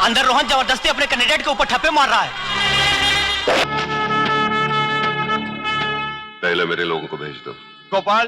अंदर रोहन ज़बरदस्ती अपने कैंडिडेट के ऊपर ठप्पे मार रहा है। पहले मेरे लोगों को भेज दो। गोपाल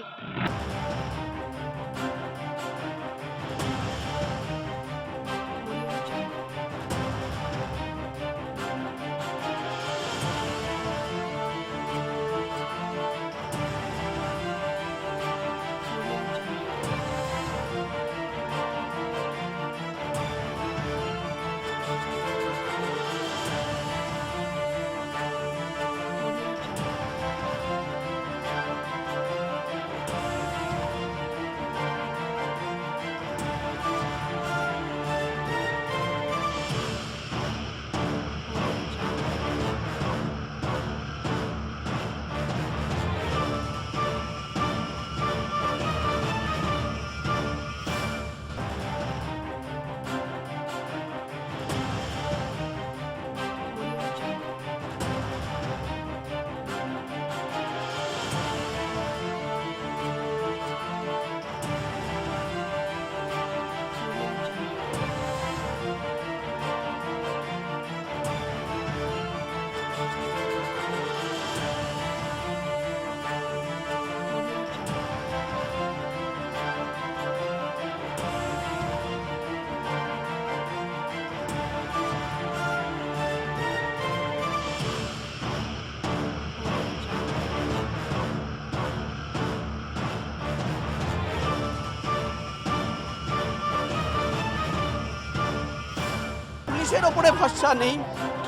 পুলিশের ওপরে ভরসা নেই।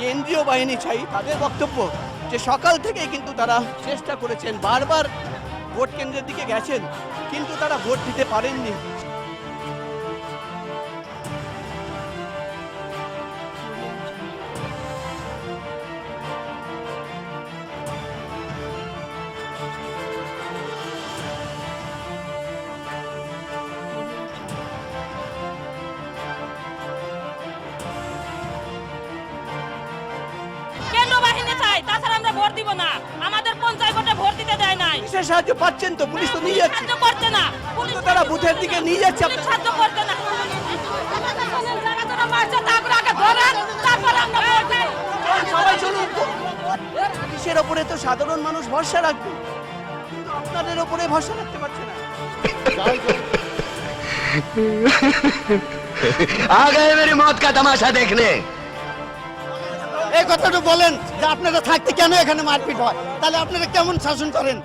কেন্দ্রীয় বাহিনী চাই তাদের বক্তব্য। যে সকাল থেকে কিন্তু তারা চেষ্টা করেছেন বারবার ভোট কেন্দ্রের দিকে গেছেন, কিন্তু তারা ভোট দিতে পারেননি। না আমাদের পঞ্চায়েত ভোটে ভোট দিতে দেয় নাই পুলিশের সাহায্য পাচ্ছেন তো পুলিশ তো নিয়ে যাচ্ছে সাহায্য করছে না পুলিশ তো তারা বুথের দিকে নিয়ে যাচ্ছে পুলিশ আপনাদের। সাহায্য করছে না যারা যারা মারছে তারপরে আগে ধরেন তারপরে আমরা ভোট দিই। সবাই চলুন পুলিশের ওপরে তো সাধারণ মানুষ ভরসা রাখবে কিন্তু আপনাদের ওপরে ভরসা রাখতে পারছে না आ गए मेरी मौत का तमाशा देखने এই কথাটা বলেন যে আপনারা থাকতে কেন এখানে মারপিট হয়? তাহলে আপনারা কেমন শাসন করেন?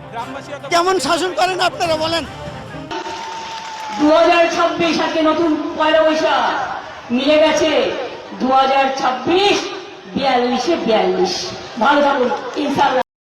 কেমন শাসন করেন আপনারা বলেন? দু হাজার ছাব্বিশ আজকে নতুন পয়লা বৈশাখ। মিলে গেছে দু হাজার ছাব্বিশ বিয়াল্লিশে বিয়াল্লিশ। ভালো থাকুন ইনশাল্লাহ